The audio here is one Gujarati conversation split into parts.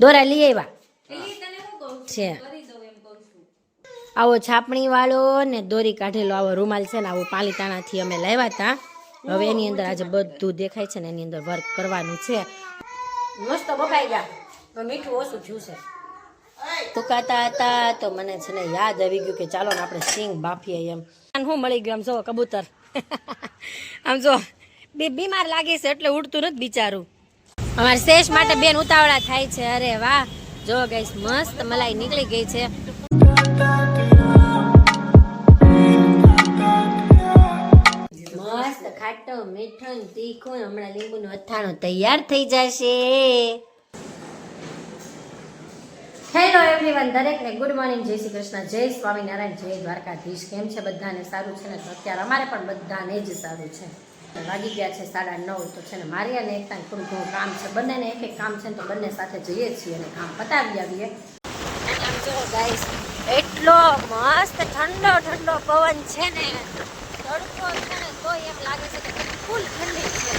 દોરા લઈ આવ્યા. છે? આવો છાપણી વાળો ને દોરી કાઢેલો આવો રૂમાલ છે ને આવો પાલીતાણાથી અમે લાવ્યા હતા હવે એની અંદર આજે બધું દેખાય છે ને એની અંદર વર્ક કરવાનું છે. મસ્ત બફાઈ ગયા. મીઠું ઓછું થયું છે. ટૂંકાતા હતા તો મને છે ને યાદ આવી ગયું કે ચાલો ને આપણે સિંગ બાફીએ એમ. શું મળી ગયું આમ જો કબૂતર. આમ જો બે બીમાર લાગે છે એટલે ઉડતું નથી બિચારું. અમારે શેષ માટે બેન ઉતાવળા થાય છે. અરે વાહ. જો ગઈશ મસ્ત મલાઈ નીકળી ગઈ છે. મસ્ત ખાટો, મીઠો, તીખો, હમણાં હમણાં લીંબુનું અથાણું તૈયાર થઈ જશે. હેલો એવરીવન દરેકને ગુડ મોર્નિંગ જય શ્રી કૃષ્ણ, જય સ્વામિનારાયણ, જય દ્વારકાધીશ. કેમ છે બધાને? સારું છે ને? તો અત્યારે અમારે પણ બધાને જ સારું છે. વાગી ગયા છે સાડા નવ તો છે ને મારી અને એકતા થોડું ઘણું કામ છે. બંનેને એક એક કામ છે ને તો બંને સાથે જઈએ છીએ અને કામ પતાવી આવીએ. એટલો મસ્ત ઠંડો ઠંડો પવન છે ને. તડકો છે ને તો એમ લાગે છે કે ફૂલ ઠંડી છે.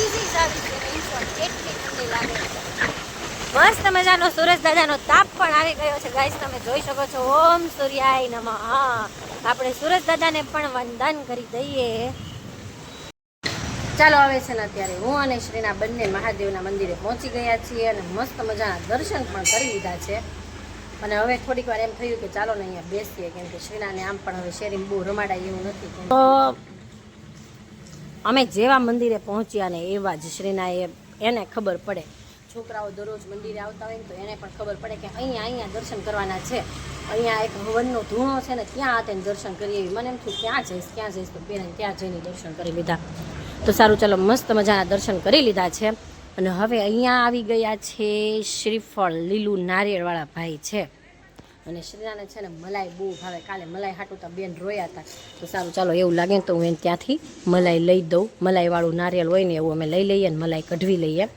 ઈઝી છે ને એટલી ઠંડી લાગે છે. મસ્ત મજાનો સુરજ દાદાનો તાપ પણ આવી ગયો છે ગાઈસ તમે જોઈ શકો છો, ઓમ સૂર્યાય નમઃ. આપણે સુરજ દાદાને પણ વંદન કરી દઈએ. ચાલો આવે છે ને અત્યારે હું અને શ્રીના બંને મહાદેવના મંદિરે પહોંચી ગયા છીએ અને મસ્ત મજાના દર્શન પણ કરી લીધા છે. અને હવે થોડીક વાર એમ થયું કે ચાલો ને અહીંયા બેસીએ, કેમ કે શ્રીનાને આમ પણ હવે શેરી બહુ રમાડાય એવું નથી. તો અમે જેવા મંદિરે પહોંચ્યા ને એવા જ શ્રીનાએ એને ખબર પડે. છોકરાઓ દરરોજ મંદિરે આવતા હોય ને તો એને પણ ખબર પડે કે અહીંયા અહીંયા દર્શન કરવાના છે. અહીંયા એક હવનનો ધૂણો છે ને, ત્યાં તેને દર્શન કરીએ. મને એમ થયું, ક્યાં જઈશ ક્યાં જઈશ? તો બેન ત્યાં જઈને દર્શન કરી લીધા. તો સારું ચાલો મસ્ત મજાના દર્શન કરી લીધા છે. અને હવે અહીંયા આવી ગયા છે શ્રીફળ લીલું નારિયેળવાળા ભાઈ છે. અને શ્રીરાને છે ને મલાઈ બહુ ભાવે. કાલે મલાઈ હાટું તો બેન રોયા હતા. તો સારું ચાલો એવું લાગે ને તો હું એને ત્યાંથી મલાઈ લઈ દઉં. મલાઈવાળું નારિયેળ હોય ને એવું અમે લઈ લઈએ ને મલાઈ કઢવી લઈએ.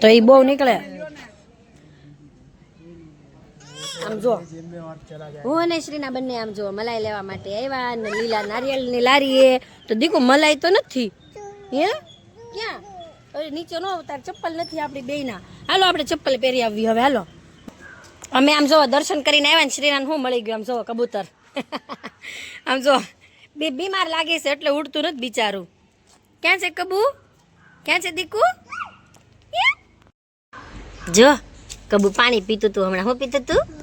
તો એ બહુ નીકળે? આમ જો. હું અને શ્રીના બંને આમ જો મલાઈ લેવા માટે આવ્યા ને લીલા નારિયેળની લારીએ. તો દીકુ, મલાઈ તો નથી. હે? ક્યાં? અરે નીચે નો અવતાર ચપ્પલ નથી આપણી બેયના. હાલો, આપણે ચપ્પલ પહેરી આવી હવે, હાલો. અમે આમ જો દર્શન કરીને આવ્યા ને શ્રીનાને શું મળી ગયું આમ જો કબૂતર. આમ જો, બે બીમાર લાગે છે એટલે ઉડતું નથી બિચારું. ક્યાં છે કબુ? ક્યાં છે દીકુ? જો, કબુ પાણી પીતું તું હમણાં. શું પીતું તું?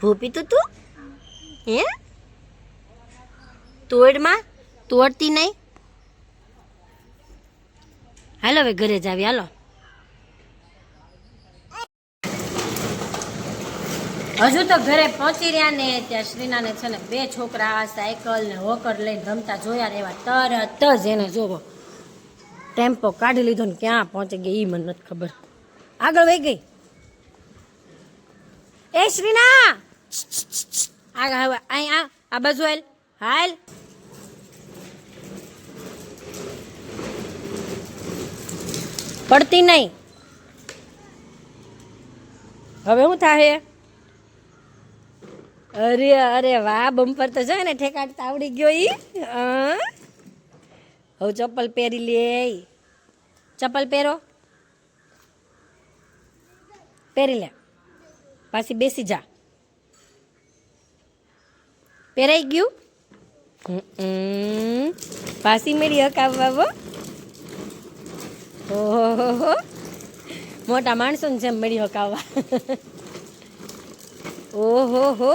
ભૂ પીતું તું? હે? તોડમાં તોડતી નહીં? હાલો હવે ઘરે જ આવી, હાલો. હજુ તો ઘરે પહોંચી રહ્યા ને, ત્યાં શ્રીનાને છે ને બે છોકરા સાયકલ ને હોકર લઈને રમતા જોયા એવા તરત જ એને જોવો. ટેમ્પો કાઢી લીધો ને ક્યાં પહોંચી ગઈ એ મને નથી ખબર. આગળ વહી ગઈ. એ શ્રીના! આગળ હવે અહીં આ આ બાજુ હાલ હાલ. પડતી નહીં. હવે શું થાય અરે અરે, વાહ, બમ્પર તો જાય ને ઠેકાડતા આવડી ગયો ઈ. હવે ચપ્પલ પહેરી લે. ચપ્પલ પહેરો. પહેરી લે. પાછી બેસી જા. પહેરાઈ ગયું? પાછી મેળી હકાવવા ઓહો મોટા માણસોને જેમ મેળી હકાવવા ઓહો હો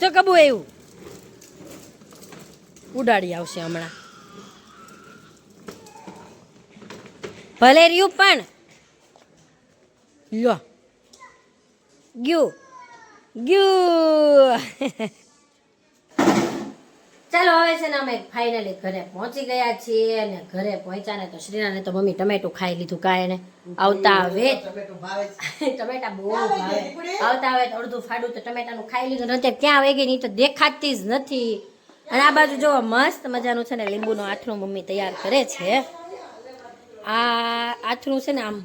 જો કબુ એવું ઉડાડી આવશે હમણાં. ભલે રહ્યું પણ લો ગયું. ગયું. ચાલો હવે છે ને અમે ફાઇનલી ઘરે પહોંચી ગયા છીએ અને ઘરે પહોંચ્યા ને તો શ્રીનાને તો મમ્મી ટમેટું ખાઈ લીધું કાંઈ એને આવતા હવે ટમેટા બહુ ભાવે. આવતા હવે અડધું ફાડું તો ટમેટાનું ખાઈ લીધું નથી ક્યાં ગઈ નહીં તો દેખાતી જ નથી. અને આ બાજુ જો મસ્ત મજાનું છે ને લીંબુનું આથરું મમ્મી તૈયાર કરે છે. આ આથરું છે ને આમ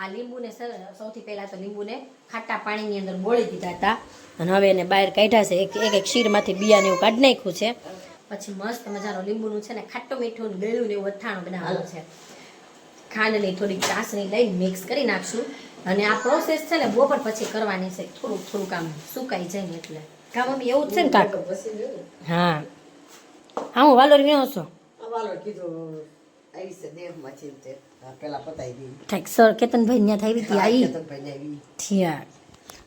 આ લીંબુને સૌથી પહેલા તો લીંબુને ખાટા પાણીની અંદર બોળી દીધા હતા. અને હવે એને બહાર કાઢ્યા છે. એક એક એક શીરમાંથી બિયાને એવું કાઢી નાખ્યું છે. પછી મસ્ત મજાનો લીંબુનું છે ને ખાટું મીઠું ગળ્યું ને એવું અથાણું બનાવવાનું છે. ખાંડની થોડીક ચાસણી લઈને મિક્સ કરી નાખશું. અને આ પ્રોસેસ છે ને બપોર પછી કરવાની છે. થોડુંક થોડુંક આમ સુકાઈ જાય ને એટલે. કામ અમે એવું જ છે ને કાક? હા. હા હું વાલોર વ્યો છો. વાલોર કીધું ઠીક સર કેતનભાઈ ત્યાં થઈ હતી આવી.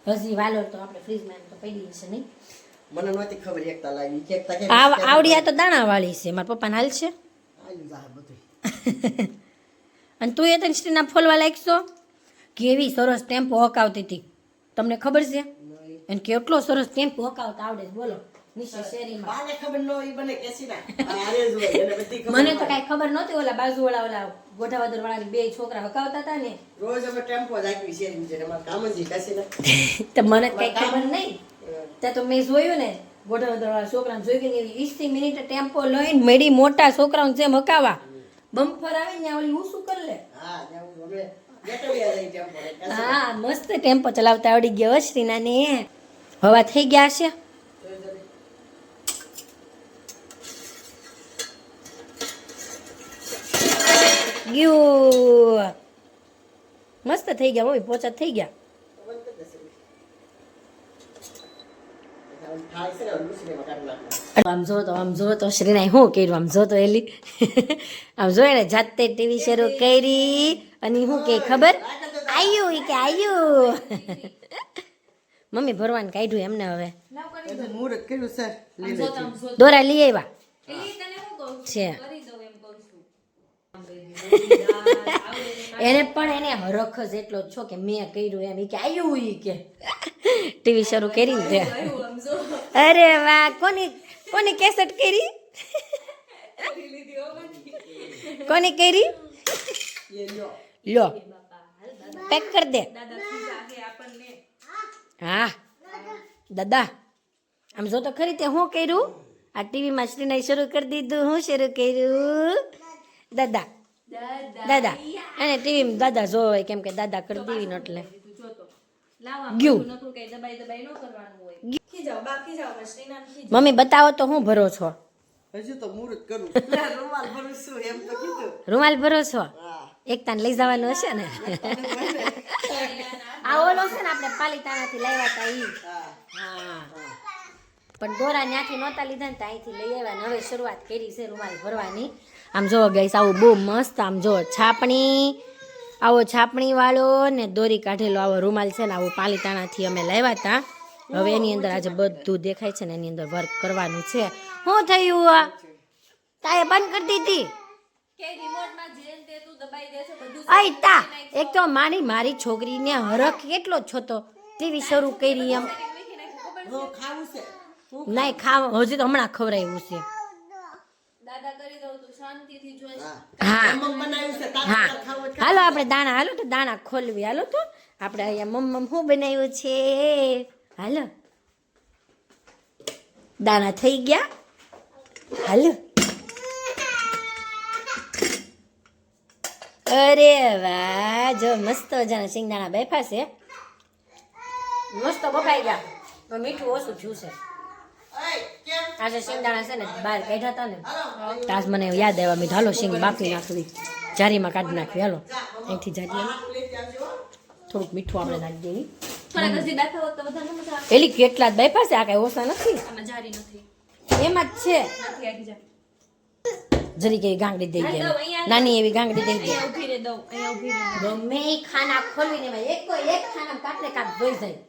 હજી તો આપણે ફ્રીજમાં એમ તો પડી છે નહીં. મને નહોતી ખબર એકતા લાવી. કેકતા કે આવડી આ તો દાણા વાળી છે. મારા પપ્પાને હાલ છે. અને તું એ તને સ્ટીના ફોલવા લાગશો? કેવી સરસ ટેમ્પો હકાવતી હતી. તમને ખબર છે? અને કેટલો સરસ ટેમ્પો હકાવતા આવડે બોલો. નિશા શેરીમાં. બાને ખબર ન હોય ઈ બને કેસી ના. આરે જ હોય એને બધી ખબર મને તો કઈ ખબર નતી ઓલા બાજુ વાળા ઓલા ગોઠાવદર વાળા બે છોકરા હકાવતા હતા ને. રોજ અમે ટેમ્પો રાખવી શેરી છે કામ જ તો મને કઈ ખબર નહીં. ત્યાં તો મેં જોયું ને ગોઠાવદર વાળા છોકરાને જોઈ ગઈ વીસથી મિનિટ ટેમ્પો લઈને મેડી મોટા છોકરાઓને જેમ હકાવા. બમ્ફર આવે ને ઓલી હું શું કરી લે. હા મસ્ત ટેમ્પો ચલાવતા આવડી ગયો શ્રીના ને હવા થઈ ગયા છે જોઈ જોઈ. ગયું. મસ્ત થઈ ગયા મમ્મી પોચા થઈ ગયા. આમ જો તો આમ જો તો શ્રીનાએ શું કર્યું? આમ જો તો એલી. આમ જો એને જાતે ટીવી શરૂ કરી અને શું કે ખબર? આયુ ઈ કે આયુ. મમ્મી ભરવાન કાઢ્યું એમને હવે. બધું કર્યું સર. દોરા લઈ આવ્યા. છે. એને પણ એને હરખ જ એટલો જ છો કે મેં કર્યું એમ. કે આવ્યું ઈ કે. ટીવી શરૂ કરી દે. અરે વાહ કોની કોની કેસેટ કરી? કોની કરી? લો પેક કર દે. હા. દાદા આમ જો તો ખરી તે હું કર્યું? આ ટીવીમાં શ્રીને શરૂ કરી દીધું. હું શરૂ કર્યું? દાદા. દાદા. એને ટીવીમાં દાદા જોવે કેમ કે દાદા કરી દેવી ને એટલે. ગયું. મમ્મી બતાવો તો હું ભરો છો હજુ તો મુહૂર્ત કરું. રૂમાલ ભરું છું એમ તો કીધું. રૂમાલ ભરો છો એક તાન લઈ જવાનું હશે ને? આ ઓલો છે ને આપણે પાલિતાણાથી લાવ્યા હતા ઈ. હા. હા. પણ દોરા ત્યાંથી નહોતા લીધા ને તો અહીંથી લઈ આવ્યા ને હવે શરૂઆત કરી છે રૂમાલ ભરવાની. આમ જો ગઈસ આવું બહુ મસ્ત આમ જો છાપણી આવો છાપણી વાળો ને દોરી કાઢેલો આવો રૂમાલ છે ને આવો પાલીતાણાથી અમે લાવ્યા હતા હવે એની અંદર આજે બધું દેખાય છે ને એની અંદર વર્ક કરવાનું છે. શું થયું આ? તાએ બંધ કરી દીધી. આઈ તા એક તો મારી મારી છોકરીને હરખ કેટલો છો તો? ટીવી શરૂ કરી એમ? નહીં ખાવા હજી તો હમણાં ખવડાવ્યું છે. હાલો આપણે દાણા હાલો તો દાણા ખોલવી. હાલો તો. આપણે અહીંયા મમ્મ શું બનાવ્યું છે? હાલો. દાણા થઈ ગયા. હાલો. અરે વાહ જો મસ્ત મજાના શિંગદાણા બેફા છે. મસ્ત બફાઈ ગયા. મીઠું ઓછું થયું છે. આજે સિંગદાણા છે ને બહાર કાઢ્યા હતા ને તાજ મને યાદ આવ્યા મેં હાલો શિંગ બાફી નાખવી જારીમાં કાઢી નાખવી હાલો. અહીંથી જારી. થોડુંક મીઠું આપણે નાખી દેવી પેલી કેટલા જ બાફા છે આ કઈ ઓછા નથી? એમાં જ છે. જરી. કે ગાંગડી દઈ ગઈ નાની એવી ગાંગડી દઈ ગઈ ગમે ખાના ખોલવીને એક એક ખાના કાટલે કાટ ધોઈ જાય.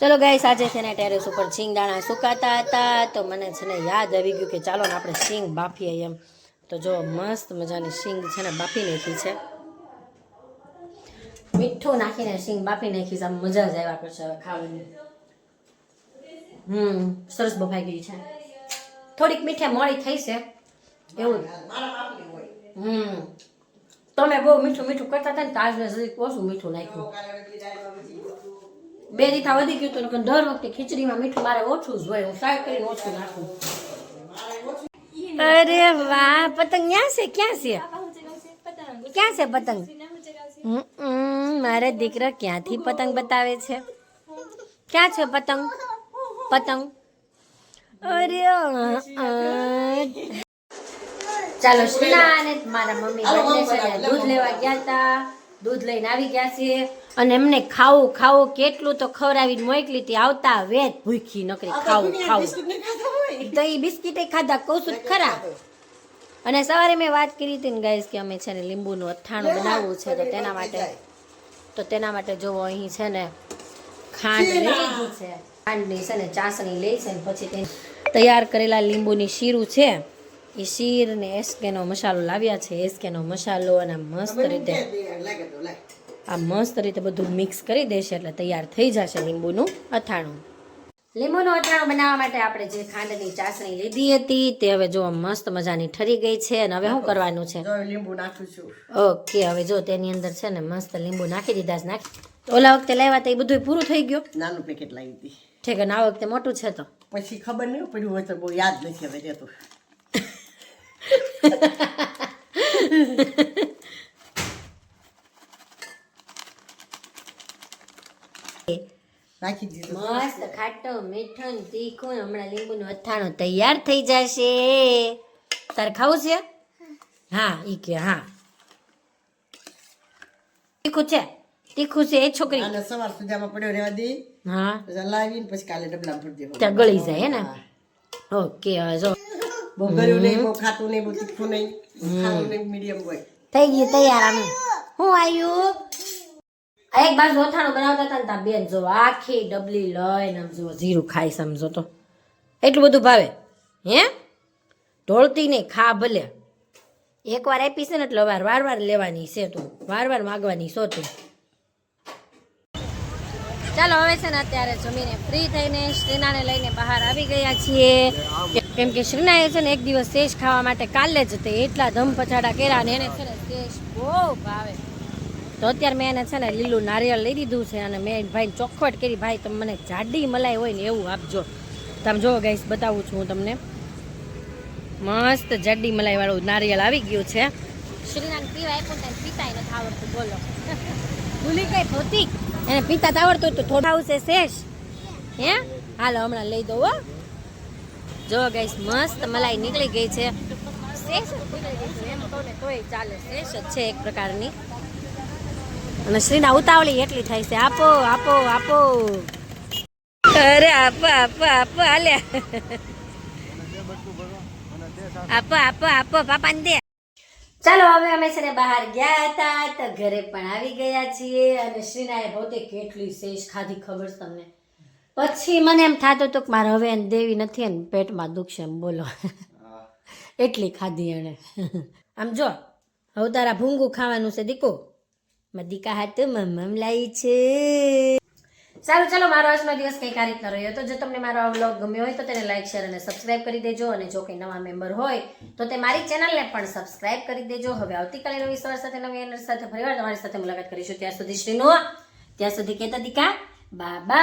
ચલો ગાય આજે છે ને ટેરેસ ઉપર શિંગદાણા સુકાતા હતા. તો મને છે ને યાદ આવી ગયું કે ચાલો ને આપણે શીંગ બાફીએ એમ. તો જો મસ્ત મજાની શીંગ છે ને બાફી નાખી છે. મીઠું નાખીને સિંગ બાફી નાખી છે. મજા જ આવ્યા કરશે હવે ખાવાની. હમ, સરસ બફાઈ ગઈ છે. થોડીક મીઠે મોડી થઈ છે. એવું. હમ. તમે બહુ મીઠું મીઠું કરતા હતા ને તો આજને જરીક ઓછું મીઠું નાખ્યું કાલે બધી દાળમાં બધી બે રીતા વધી ગયું હતું નકર દર વખતે ખીચડીમાં મીઠું મારે ઓછું જ હોય હું ટ્રાય કરીને ઓછું નાખું. અરે વાહ પતંગ ક્યાં છે? ક્યાં છે? ક્યાં છે પતંગ? હમ, દીકરા દીકરો ક્યાંથી પતંગ બતાવે છે? ક્યાં છે પતંગ? પતંગ? અરે ચાલો શ્રીના અને મારા મમ્મી બંને છે દૂધ લેવા ગયા હતા દૂધ લઈને આવી ગયા છે. અને એમને ખાવું ખાવું કેટલું તો ખવડાવીને મોકલી હતી. આવતા વેત ભૂખી નકરી ખાવું ખાવું. તો એ બિસ્કીટ ખાધા કહું છું ખરા. અને સવારે મેં વાત કરી હતી ને ગાઈસ કે અમે છે ને લીંબુનું અથાણું બનાવવું છે તો તેના માટે તો તેના માટે જોવો અહીં છે ને ખાંડ લઈ છે. ખાંડની છે ને ચાસણી લઈ છે ને પછી તે તૈયાર કરેલા લીંબુની શીરું છે. એ શીર ને એસકેનો મસાલો લાવ્યા છે એસકેનો મસાલો અને મસ્ત રીતે આ મસ્ત રીતે બધું મિક્સ કરી દેશે એટલે તૈયાર થઈ જશે લીંબુનું અથાણું. લીંબુનું અથાણું બનાવવા માટે આપણે જે ખાંડની ચાસણી લીધી હતી તે હવે જો મસ્ત મજાની ઠરી ગઈ છે અને હવે શું કરવાનું છે? લીંબુ નાખું છું. ઓકે હવે જો તેની અંદર છે ને મસ્ત લીંબુ નાખી દીધા છે. નાખી. ઓલા વખતે લાવ્યા તો એ બધું પૂરું થઈ ગયું? નાનું પેકેટ લાવી હતી. ઠીક અને આ વખતે મોટું છે તો? પછી ખબર નહીં પડ્યું હોય તો બહુ યાદ નથી હવે રહેતું. નાખી દીધું. મસ્ત ખાટો મીઠો ને તીખું ને હમણાં લીંબુનું અથાણું તૈયાર થઈ જશે. તાર ખાવું છે? હા ઈ કે હા. તીખું છે? તીખું છે એ છોકરી. અને સવાર સુધીમાં પડ્યો રહેવા દે. હા. લાવીને પછી કાલે ડબલા ભરી દેવા ત્યાં ગળી જાય હે ને? ઓકે હવે જો. બહુ નહીં ખાતું નહીં બહુ તીખું નહીં ખાવું નહીં મીડિયમ હોય. થઈ ગયું તૈયાર આમ. હું આવ્યું એક બાજુ અથાણું બનાવતા હતા ને ત્યાં બેન જો આખી ડબલી લઈને આમ જો જીરું ખાઈ સમજો તો. એટલું બધું ભાવે? હે? ઢોળતી નહીં ખા ભલે. એકવાર આપી છે ને એટલે વાર વાર વાર લેવાની છે તું. વાર વાર માગવાની છો તું. ચાલો હવે છે ને અત્યારે જમીને ફ્રી થઈને શ્રીનાને લઈને બહાર આવી ગયા છીએ. કેમ કે શ્રીનાએ છે ને એક દિવસ શેષ ખાવા માટે કાલે જ તે એટલા ધમ પછાડા કર્યા ને એને છે ને શેષ બહુ ભાવે. તો અત્યારે મેં એને છે ને લીલું નારિયેળ લઈ દીધું છે અને મેં ભાઈ ચોખવટ કરી, ભાઈ, તમે મને જાડી મલાઈ હોય ને એવું આપજો. તમે જો ગાઈસ બતાવું છું હું તમને. મસ્ત જાડી મલાઈ વાળું નારિયેળ આવી ગયું છે. શ્રીનાને પીવા આપ્યું ને પીતા નથી આવડતું, બોલો. ભૂલી કઈ ભૌતિક. એને પીતા આવડતું તો થોડા આવશે શેષ હે? હાલો, હમણાં લઈ દઉં, હો. જો ગાઈસ મસ્ત મલાઈ નીકળી ગઈ છે. છે. એક પ્રકારની. અને શ્રીના ઉતાવળી એટલી થાય છે. આપો આપો આપો. અરે આપો આપો આપો, હાલે. આપો આપો આપો, પાપાને દે. ચાલો, હવે અમે છે ને બહાર ગયા હતા. તો ઘરે પણ આવી ગયા છીએ. અને શ્રીનાએ ભૌતિક કેટલી શેષ ખાધી ખબર તમને? પછી મને એમ થતું હતું કે મારે હવે એને દેવી નથી ને પેટમાં દુખશે એમ બોલો. એટલી ખાધી એણે. આમ જો, હવે તારા ભૂંગું ખાવાનું છે દીકો. દીકા હાથ મમ્મ લાઈ છે. સારું, ચાલો, મારો આજનો દિવસ કંઈક આ રીતના રહ્યો. તો જો તમને મારો આ વ્લોગ ગમ્યો હોય તો તેને લાઈક, શેર અને સબસ્ક્રાઇબ કરી દેજો. અને જો કંઈ નવા મેમ્બર હોય તો તે મારી ચેનલને પણ સબસ્ક્રાઇબ કરી દેજો. હવે આવતીકાલે નવી સવાર સાથે, નવી એનર્જી સાથે ફરીવાર તમારી સાથે મુલાકાત કરીશું. ત્યાં સુધી શ્રીનો, ત્યાં સુધી કેતા દીકા. Bye-bye!